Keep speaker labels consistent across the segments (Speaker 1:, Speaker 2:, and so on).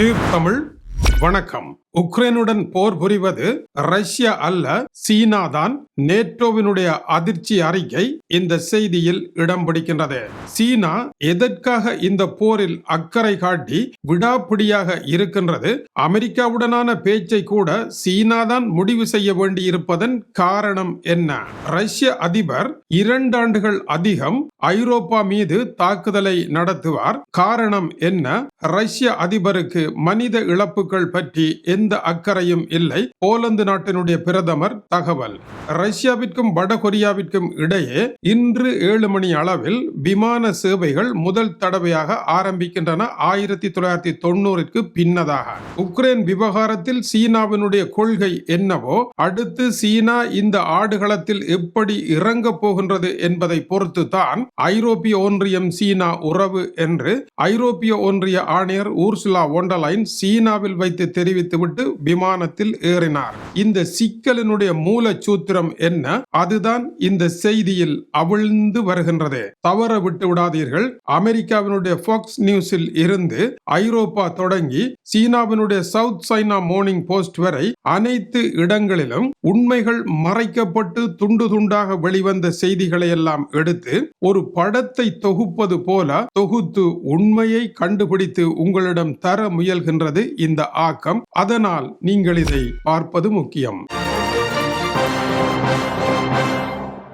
Speaker 1: தீர்த்தமிழ் வணக்கம். உக்ரைனுடன் போர் புரிவது ரஷ்யா அல்ல சீனா தான் நேட்டோவினுடைய அதிர்ச்சி அறிக்கை இந்த செய்தியில் இடம் பிடிக்கின்றது. சீனா எதற்காக இந்த போரில் அக்கறை காட்டி விடாப்பிடியாக இருக்கின்றது அமெரிக்காவுடனான பேச்சை கூட சீனா தான் முடிவு செய்ய வேண்டியிருப்பதன் காரணம் என்ன? ரஷ்ய அதிபர் இரண்டாண்டுகள் அதிகம் ஐரோப்பா மீது தாக்குதலை நடத்துவார். காரணம் என்ன? ரஷ்ய அதிபருக்கு மனித இழப்புகள் பற்றி எந்த அக்கறையும் இல்லை. போலந்து நாட்டினுடைய பிரதமர் தகவல். ரஷ்யாவிற்கும் வடகொரியாவிற்கும் இடையே இன்று ஏழு மணி அளவில் விமான சேவைகள் முதல் தடவையாக ஆரம்பிக்கின்றன. ஆயிரத்தி தொள்ளாயிரத்தி தொண்ணூறுக்கு பின்னதாக. உக்ரைன் விவகாரத்தில் சீனாவினுடைய கொள்கை என்னவோ அடுத்து சீனா இந்த ஆடுகளத்தில் எப்படி இறங்க போகின்றது என்பதை பொறுத்து தான் ஐரோப்பிய ஒன்றியம் சீனா உறவு என்று ஐரோப்பிய ஒன்றிய ஆணையர் ஊர்சுலா ஒண்டலைன் சீனாவில் வைத்து தெரிவித்துவிட்டு விமானத்தில் ஏறினார். இந்த சிக்கலினுடைய மூல சூத்திரம் என்ன? அதுதான் இந்த செய்தியில் அவிழ்ந்து வருகின்றது. தவற விட்டு விடாதீர்கள். அமெரிக்காவினுடைய ஃபாக்ஸ் நியூஸில் இருந்து ஐரோப்பா தொடங்கி சீனாவினுடைய சவுத் சைனா மார்னிங் போஸ்ட் வரை அனைத்து இடங்களிலும் உண்மைகள் மறைக்கப்பட்டு துண்டு துண்டாக வெளிவந்த செய்திகளை எல்லாம் எடுத்து ஒரு படத்தை தொகுப்பது போல தொகுத்து உண்மையை கண்டுபிடித்து உங்களிடம் தர முயல்கின்றது இந்த ஆக்கம். அதனால் நீங்கள் இதை பார்ப்பது முக்கியம்.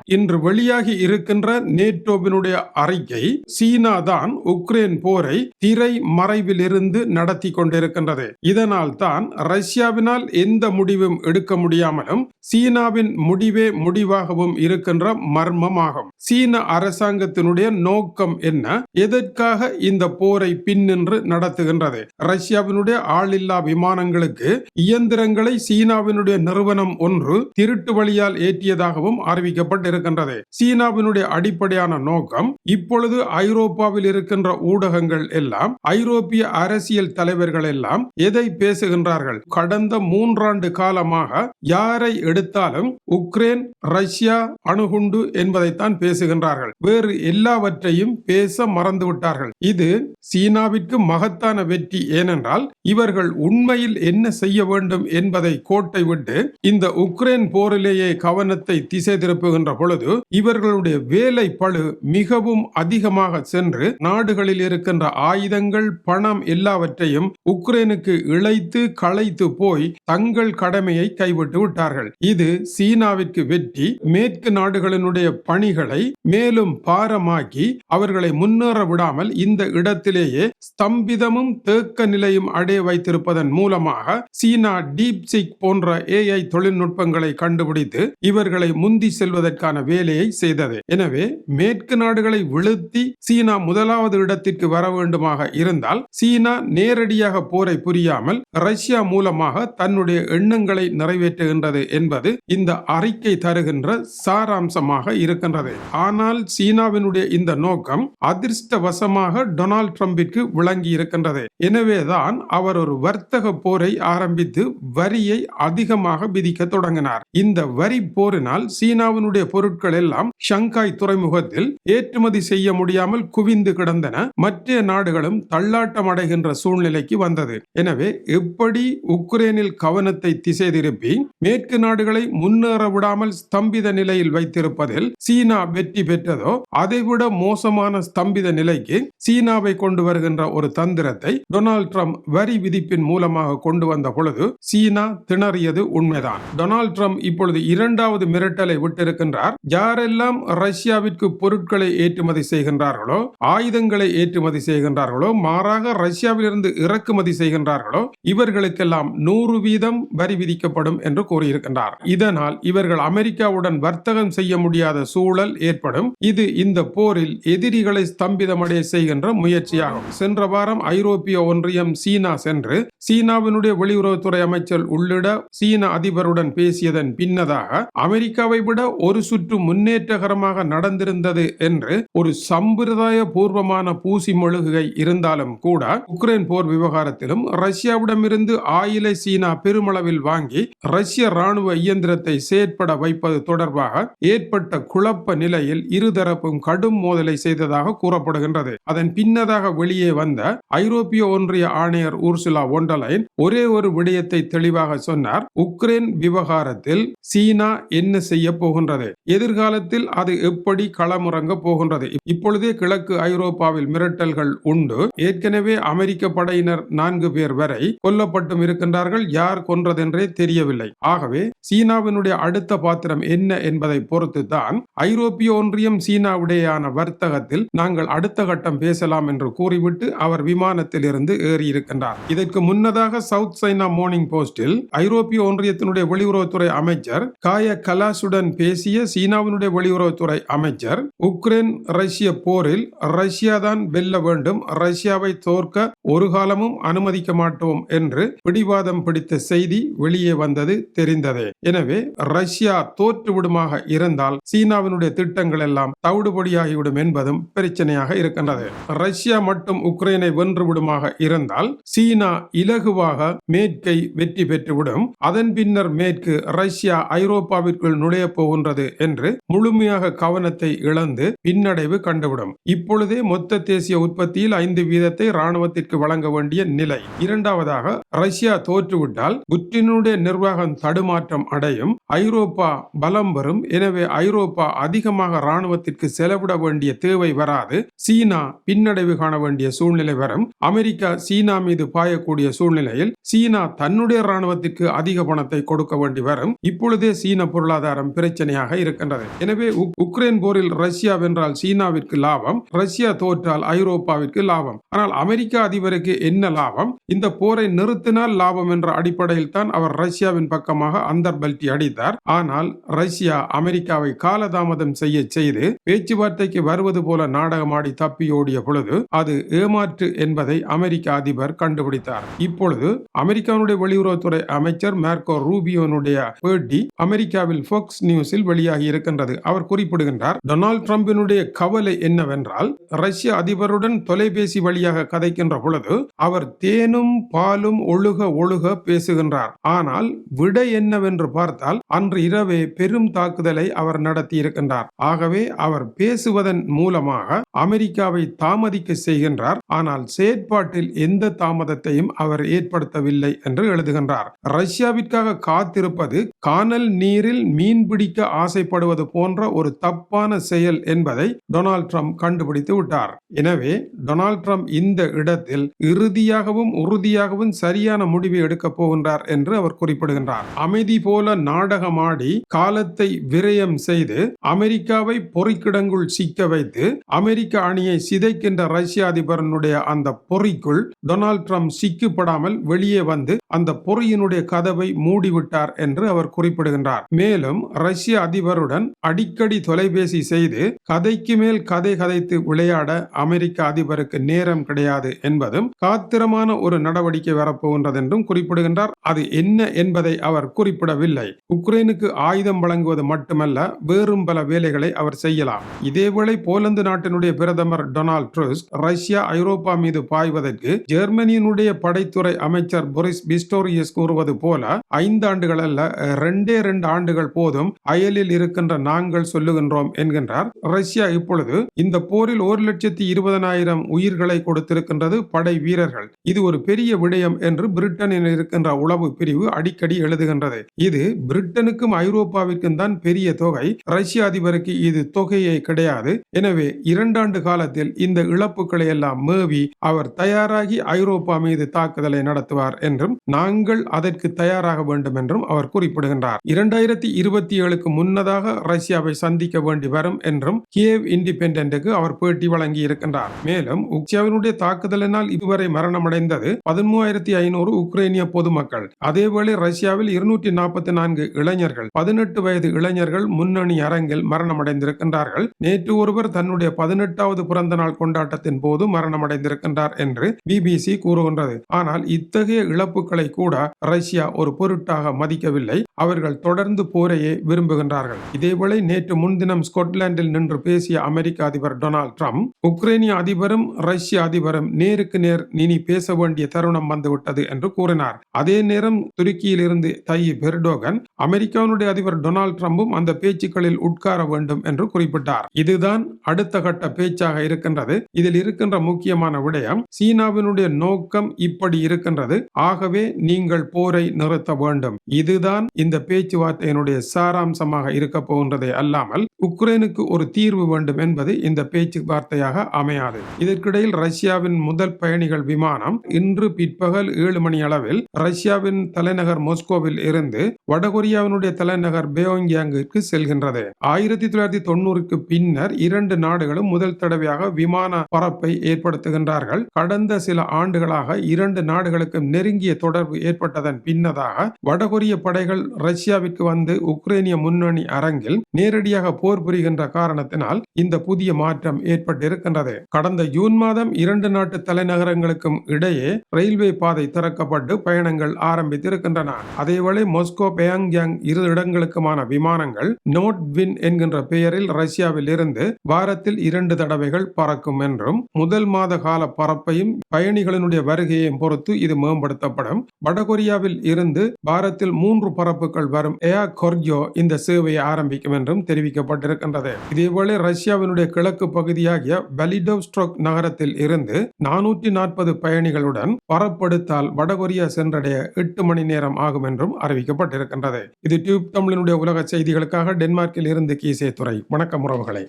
Speaker 1: இன்று வெளியாகி இருக்கின்ற நேட்டோவினுடைய அறிக்கை சீனா தான் உக்ரைன் போரை திரை மறைவிலிருந்து நடத்தி கொண்டிருக்கின்றது. இதனால் தான் ரஷ்யாவினால் எந்த முடிவும் எடுக்க முடியாமலும் சீனாவின் முடிவே முடிவாகவும் இருக்கின்ற மர்மமாகும். சீன அரசாங்கத்தினுடைய நோக்கம் என்ன? எதற்காக இந்த போரை பின்னின்று நடத்துகின்றது? ரஷ்யாவினுடைய ஆளில்லா விமானங்களுக்கு இயந்திரங்களை சீனாவினுடைய நிறுவனம் ஒன்று திருட்டு வழியால் ஏற்றியதாகவும் அறிவிக்கப்பட்டிருக்கிறது. இருக்கின்றது சீனாவினுடைய அடிப்படையான நோக்கம் இப்பொழுது ஐரோப்பாவில் இருக்கின்ற ஊடகங்கள் எல்லாம் ஐரோப்பிய அரசியல் தலைவர்கள் எல்லாம் எதை பேசுகின்றார்கள்? கடந்த மூன்றாண்டு காலமாக யாரை எடுத்தாலும் உக்ரைன் ரஷ்யா அணுகுண்டு என்பதைத்தான் பேசுகின்றார்கள். வேறு எல்லாவற்றையும் பேச மறந்து விட்டார்கள் இது சீனாவிற்கு மகத்தான வெற்றி ஏனென்றால் இவர்கள் உண்மையில் என்ன செய்ய வேண்டும் என்பதை கோட்டை விட்டு இந்த உக்ரைன் போரிலேயே கவனத்தை திசை திருப்புகின்ற பொழுது இவர்களுடைய வேலை பழு மிகவும் அதிகமாக சென்று நாடுகளில் இருக்கின்ற ஆயுதங்கள் பணம் எல்லாவற்றையும் உக்ரைனுக்கு இழைத்து களைத்து போய் தங்கள் கடமையை கைவிட்டு விட்டார்கள். இது சீனாவிற்கு வெற்றி மேற்கு நாடுகளினுடைய பணிகளை மேலும் பாரமாக்கி அவர்களை முன்னேற விடாமல் இந்த இடத்திலேயே ஸ்தம்பிதமும் தேக்க நிலையும் அடைய வைத்திருப்பதன் மூலமாக சீனா டீப் சிக் போன்ற ஏஐ தொழில்நுட்பங்களை கண்டுபிடித்து இவர்களை முந்தி செல்வதற்கான வேலையை செய்தது. எனவே மேற்கு நாடுகளை வீழ்த்தி சீனா முதலாவது இடத்திற்கு வர வேண்டுமாக இருந்தால் சீனா நேரடியாக போரை புரியாமல் ரஷ்யா மூலமாக தன்னுடைய எண்ணங்களை நிறைவேற்றுகின்றது என்பது இந்த அறிக்கை தருகின்ற சாராம்சமாக இருக்கின்றது. ஆனால் சீனாவினுடைய இந்த நோக்கம் அதிர்ஷ்டவசமாக டொனால்ட் ட்ரம்பிற்கு விளங்கி இருக்கின்றது. எனவேதான் அவர் ஒரு வர்த்தக போரை ஆரம்பித்து வரியை அதிகமாக விதிக்க தொடங்கினார். இந்த வரி போரினால் சீனாவினுடைய பொருள் பொருட்கள் எல்லாம் ஷங்காய் துறைமுகத்தில் ஏற்றுமதி செய்ய முடியாமல் குவிந்து கிடந்தன. மற்ற நாடுகளும் தள்ளாட்டம் அடைகின்ற சூழ்நிலைக்கு வந்தது. எனவே எப்படி உக்ரைனில் கவனத்தை திசை திருப்பி மேற்கு நாடுகளை முன்னேற விடாமல் ஸ்தம்பித நிலையில் வைத்திருப்பதில் சீனா வெற்றி பெற்றதோ அதைவிட மோசமான ஸ்தம்பித நிலைக்கு சீனாவை கொண்டு வருகின்ற ஒரு தந்திரத்தை டொனால்ட் ட்ரம்ப் வரி விதிப்பின் மூலமாக கொண்டு வந்த பொழுது சீனா திணறியது உண்மைதான். டொனால்ட் ட்ரம்ப் இப்பொழுது இரண்டாவது மிரட்டலை விட்டிருக்கின்றார். யாரெல்லாம் ரஷ்யாவிற்கு பொருட்களை ஏற்றுமதி செய்கின்றார்களோ ஆயுதங்களை ஏற்றுமதி செய்கின்றார்களோ மாறாக ரஷ்யாவிலிருந்து இறக்குமதி செய்கின்றார்களோ இவர்களுக்கெல்லாம் நூறு வீதம் வரி விதிக்கப்படும் என்று கூறியிருக்கின்றார். இதனால் இவர்கள் அமெரிக்காவுடன் வர்த்தகம் செய்ய முடியாத சூழல் ஏற்படும். இது இந்த போரில் எதிரிகளை ஸ்தம்பிதமடைய செய்கின்ற முயற்சியாகும். சென்ற வாரம் ஐரோப்பிய ஒன்றியம் சீனா சென்று சீனாவினுடைய வெளியுறவுத்துறை அமைச்சர் உள்ளிட சீன அதிபருடன் பேசியதன் பின்னதாக அமெரிக்காவை விட ஒரு சுற்று சற்று முன்னேற்றகரமாக நடந்திருந்தது என்று ஒரு சம்பிரதாய பூர்வமான பூசி மொழுகை இருந்தாலும் கூட உக்ரைன் போர் விவகாரத்திலும் ரஷ்யாவிடமிருந்து ஆயிலை சீனா பெருமளவில் வாங்கி ரஷ்ய ராணுவ இயந்திரத்தை செயற்பட வைப்பது தொடர்பாக ஏற்பட்ட குழப்ப நிலையில் இருதரப்பும் கடும் மோதலை செய்ததாக கூறப்படுகின்றது. அதன் பின்னதாக வெளியே வந்த ஐரோப்பிய ஒன்றிய ஆணையர் ஊர்சுலா ஒண்டலைன் ஒரே ஒரு விடயத்தை தெளிவாக சொன்னார். உக்ரைன் விவகாரத்தில் சீனா என்ன செய்ய போகின்றது எதிர்காலத்தில் அது எப்படி களமுறங்க போகின்றது? இப்பொழுதே கிழக்கு ஐரோப்பாவில் மிரட்டல்கள் உண்டு. ஏற்கனவே அமெரிக்க படையினர் நான்கு பேர் வரை கொல்லப்பட்டும் இருக்கின்றார்கள். யார் கொன்றதென்றே தெரியவில்லை. ஆகவே சீனாவினுடைய அடுத்த பாத்திரம் என்ன என்பதை பொறுத்து தான் ஐரோப்பிய ஒன்றியம் சீனாவுடையான வர்த்தகத்தில் நாங்கள் அடுத்த கட்டம் பேசலாம் என்று கூறிவிட்டு அவர் விமானத்தில் இருந்து ஏறி இருக்கின்றார் இதற்கு முன்னதாக சவுத் சைனா மார்னிங் போஸ்டில் ஐரோப்பிய ஒன்றியத்தினுடைய வெளியுறவுத்துறை அமைச்சர் காய கலாசுடன் பேசிய சீனாவினுடைய வெளியுறவுத்துறை அமைச்சர் உக்ரைன் ரஷ்ய போரில் ரஷ்யா தான் வெல்ல வேண்டும் ரஷ்யாவை தோற்க ஒரு காலமும் அனுமதிக்க மாட்டோம் என்று பிடிவாதம் பிடித்த செய்தி வெளியே வந்தது தெரிந்ததே. எனவே ரஷ்யா தோற்றுவிடுமாக இருந்தால் சீனாவினுடைய திட்டங்கள் எல்லாம் தவிடுபடியாகிவிடும் என்பதும் பிரச்சனையாக இருக்கின்றது. ரஷ்யா மட்டும் உக்ரைனை வென்று விடுமாக இருந்தால் சீனா இலகுவாக மேற்கை வெற்றி பெற்றுவிடும். அதன் பின்னர் மேற்கு ரஷ்யா ஐரோப்பாவிற்குள் நுழைய போகின்றது என்று முழுமையாக கவனத்தை இழந்து பின்னடைவு கண்டுவிடும். இப்பொழுதே மொத்த தேசிய உற்பத்தியில் ஐந்து வீதத்தை ராணுவத்திற்கு வழங்க வேண்டிய நிலை. இரண்டாவதாக ரஷ்யா தோற்றுவிட்டால் புட்டினுடைய நிர்வாகம் தடுமாற்றம் அடையும். ஐரோப்பா பலம் வரும் எனவே ஐரோப்பா அதிகமாக ராணுவத்திற்கு செலவிட வேண்டிய தேவை வராது. சீனா பின்னடைவு காண வேண்டிய சூழ்நிலை வரும். அமெரிக்கா சீனா மீது பாயக்கூடிய சூழ்நிலையில் சீனா தன்னுடைய ராணுவத்திற்கு அதிக பணத்தை கொடுக்க வேண்டி வரும். இப்பொழுதே சீன பொருளாதாரம் பிரச்சனையாக இருக்கின்றது எனவே உக்ரைன் போரில் ரஷ்யா வென்றால் சீனாவிற்கு லாபம் ரஷ்யா தோற்றால் ஐரோப்பாவிற்கு லாபம். ஆனால் அமெரிக்க அதிபருக்கு என்ன லாபம்? இந்த போரை நிறுத்தினால் லாபம் என்ற அடிப்படையில் தான் அவர் ரஷ்யாவின் பக்கமாக அந்தர்பல்ட்டி அடித்தார். ஆனால் ரஷ்யா அமெரிக்காவை காலதாமதம் செய்ய செய்து பேச்சுவார்த்தைக்கு வருவது போல நாடகமாடி தப்பியோடிய பொழுது அது ஏமாற்று என்பதை அமெரிக்க அதிபர் கண்டுபிடித்தார். இப்பொழுது அமெரிக்காவுடைய வெளியுறவுத்துறை அமைச்சர் மேர்கோ ரூபியோனுடைய பேட்டி அமெரிக்காவில் ஃபோக்ஸ் நியூஸில் வெளியாகி இருக்கின்றது. அவர் குறிப்பிடுகின்றார் டொனால்ட் டிரம்பினுடைய கவலை என்னவென்றால் ரஷ்ய அதிபருடன் தொலைபேசி வழியாக கதைக்கின்ற பொழுது அவர் தேனும் பாலும் ஒழுக ஒழுக பேசுகின்றார். ஆனால் விடை என்னவென்று பார்த்தால் அன்று இரவே பெரும் தாக்குதலை அவர் நடத்தி இருக்கின்றார் ஆகவே அவர் பேசுவதன் மூலமாக அமெரிக்காவை தாமதிக்க செய்கின்றார். ஆனால் செயற்பாட்டில் எந்த தாமதத்தையும் அவர் ஏற்படுத்தவில்லை என்று எழுதுகின்றார். ரஷ்யாவிற்காக காத்திருப்பது கானல் நீரில் மீன் பிடிக்க ஆசைப்படுவது போன்ற ஒரு தப்பான செயல் என்பதை டொனால்ட் ட்ரம்ப் கண்டுபிடித்து விட்டார். எனவே டொனால்ட் ட்ரம்ப் இந்த இடத்தில் இறுதியாகவும் உறுதியாகவும் சரியான முடிவை எடுக்கப் போகின்றார் என்று அவர் குறிப்பிடுகின்றார். அமைதி போல நாடகமாடி காலத்தை விரயம் செய்து அமெரிக்காவை பொறிக்கிடங்குள் சிக்க வைத்து அமெரிக்க அணியை சிதைக்கின்ற ரஷ்ய அதிபரனுடைய அந்த பொறிக்குள் டொனால்ட் ட்ரம்ப் சிக்கப்படாமல் வெளியே வந்து அந்த பொறியினுடைய கதவை மூடிவிட்டார் என்று அவர் குறிப்பிடுகின்றார். மேலும் ரஷ்ய அதிபர் அதிபருடன் அடிக்கடி தொலைபேசி செய்து கதைக்கு மேல் கதை கதைத்து விளையாட அமெரிக்க அதிபருக்கு நேரம் கிடையாது என்பதும் காத்திரமான ஒரு நடவடிக்கை வரப்போகின்றது என்றும் குறிப்பிடுகின்றார். அது என்ன என்பதை அவர் குறிப்பிடவில்லை. உக்ரைனுக்கு ஆயுதம் வழங்குவது மட்டுமல்ல வேறும் பல வேலைகளை அவர் செய்யலாம். இதேவேளை போலந்து நாட்டினுடைய பிரதமர் டொனால்ட் ட்ரூஸ் ரஷ்யா ஐரோப்பா மீது பாய்வதற்கு ஜெர்மனியினுடைய படைத்துறை அமைச்சர் பொரிஸ் பிஸ்டோரியஸ் கூறுவது போல ஐந்து ஆண்டுகள் அல்ல ரெண்டே ரெண்டு ஆண்டுகள் போதும் அயலில் இருக்கின்ற நாங்கள் சொல்லுகின்றோம் என்கின்றார். ரஷ்யா இப்பொழுது இந்த போரில் ஒரு லட்சத்தி இருபதனாயிரம் உயிர்களை கொடுத்திருக்கின்றது படை வீரர்கள். இது ஒரு பெரிய விடயம் என்று பிரிட்டனில் இருக்கின்ற உளவு பிரிவு அடிக்கடி எழுதுகின்றது. இது பிரிட்டனுக்கும் ஐரோப்பாவிற்கும் தான் பெரிய தொகை. ரஷ்ய அதிபருக்கு இது தொகையை கிடையாது. எனவே இரண்டாண்டு காலத்தில் இந்த இழப்புகளை எல்லாம் மேவி அவர் தயாராகி ஐரோப்பா மீது தாக்குதலை நடத்துவார் என்றும் நாங்கள் அதற்கு தயாராக வேண்டும் என்றும் அவர் குறிப்பிடுகின்றார். இரண்டாயிரத்தி இருபத்தி ஏழுக்கு முன்னதாக ரஷ்யாவை சந்திக்க வேண்டி வரும் என்றும் கியேவ் இண்டிபெண்டன்ட்டுக்கு அவர் பேட்டி வழங்கி இருக்கின்றார் மேலும் உக்சியாவினுடைய தாக்குதலினால் இதுவரை மரணமடைந்தது பதிமூவாயிரத்தி ஐநூறு உக்ரைனிய பொதுமக்கள். அதேவேளை ரஷ்யாவில் இருநூற்றி நாற்பத்தி நான்கு இளைஞர்கள் பதினெட்டு வயது இளைஞர்கள் முன்னணி அரங்கில் மரணமடைந்திருக்கின்றார்கள். நேற்று ஒருவர் தன்னுடைய பதினெட்டாவது பிறந்த நாள் கொண்டாட்டத்தின் போது மரணமடைந்திருக்கின்றார் என்று பிபிசி கூறுகின்றது. ஆனால் இத்தகைய இழப்புகளை கூட ரஷ்யா ஒரு பொருட்டாக மதிக்கவில்லை. அவர்கள் தொடர்ந்து போரையே விரும்புகின்றார்கள். இதேவேளை நேற்று முன்தினம் ஸ்கொட்லாந்தில் நின்று பேசிய அமெரிக்க அதிபர் டொனால்ட் ட்ரம்ப் உக்ரைனிய அதிபரும் ரஷ்ய அதிபரும் நேருக்கு நேர் இனி பேச வேண்டிய தருணம் வந்துவிட்டது என்று கூறினார். அதே நேரம் துருக்கியில் இருந்து பெர்டோகன் எர்டோகன் அமெரிக்காவினுடைய அதிபர் டொனால்ட் ட்ரம்பும் அந்த பேச்சுக்களில் உட்கார வேண்டும் என்று குறிப்பிட்டார். இதுதான் அடுத்த கட்ட பேச்சாக இருக்கின்றது. இதில் இருக்கின்ற முக்கியமான விடயம் சீனாவினுடைய நோக்கம் இப்படி இருக்கின்றது. ஆகவே நீங்கள் போரை நிறுத்த வேண்டும். இதுதான் இந்த பேச்சுவார்த்தையினுடைய சாராம்சமாக இருக்க இருக்க போன்றதை அல்லாமல் உக்ரைனுக்கு ஒரு தீர்வு வேண்டும் என்பது இந்த பேச்சுவார்த்தையாக அமையாது. இதற்கிடையில் ரஷ்யாவின் முதல் பயணிகள் விமானம் இன்று பிற்பகல் ஏழு மணி அளவில் ரஷ்யாவின் தலைநகர் மோஸ்கோவில் இருந்து வடகொரியாவினுடைய தலைநகர் பேயோங்கியாங்கிற்கு செல்கின்றது. ஆயிரத்தி தொள்ளாயிரத்தி தொண்ணூறுக்கு பின்னர் இரண்டு நாடுகளும் முதல் தடவையாக விமான பரப்பை ஏற்படுத்துகின்றார்கள். கடந்த சில ஆண்டுகளாக இரண்டு நாடுகளுக்கும் நெருங்கிய தொடர்பு ஏற்பட்டதன் பின்னதாக வடகொரிய படைகள் ரஷ்யாவிற்கு வந்து உக்ரைனிய முன்னணி அரங்கில் நேரடியாக போர் போர் புரிகின்ற காரணத்தினால் இந்த புதிய மாற்றம் ஏற்பட்டிருக்கின்றது. கடந்த ஜூன் மாதம் இரண்டு நாட்டு தலைநகரங்களுக்கும் இடையே ரயில்வே பாதை திறக்கப்பட்டு பயணங்கள் ஆரம்பித்திருக்கின்றன. அதேவேளை மொஸ்கோ பேயாங்யாங் இரு இடங்களுக்குமான விமானங்கள் நோட் வின் என்கின்ற பெயரில் ரஷ்யாவில் இருந்து வாரத்தில் இரண்டு தடவைகள் பறக்கும் என்றும் முதல் மாத கால பறப்பையும் பயணிகளினுடைய வருகையையும் பொறுத்து இது மேம்படுத்தப்படும். வடகொரியாவில் இருந்து வாரத்தில் மூன்று பரப்புகள் வரும் ஏர் கொர்ஜோ இந்த சேவையை ஆரம்பிக்கும் என்றும் தெரிவிக்கப்பட்டது தெரிவிக்கப்பட்டிருக்கின்றது இதேவேளை ரஷ்யாவினுடைய கிழக்கு பகுதியாகிய வலிடோஸ்ட்ரோக் நகரத்தில் இருந்து நானூற்றி நாற்பது பயணிகளுடன் பரப்படுத்தால் வடகொரியா சென்றடைய எட்டு மணி நேரம் ஆகும் என்றும் அறிவிக்கப்பட்டிருக்கின்றது. இது டியூப் தமிழினுடைய உலக செய்திகளுக்காக டென்மார்க்கில் இருந்து கீசே துறை வணக்கம் உறவுகளை.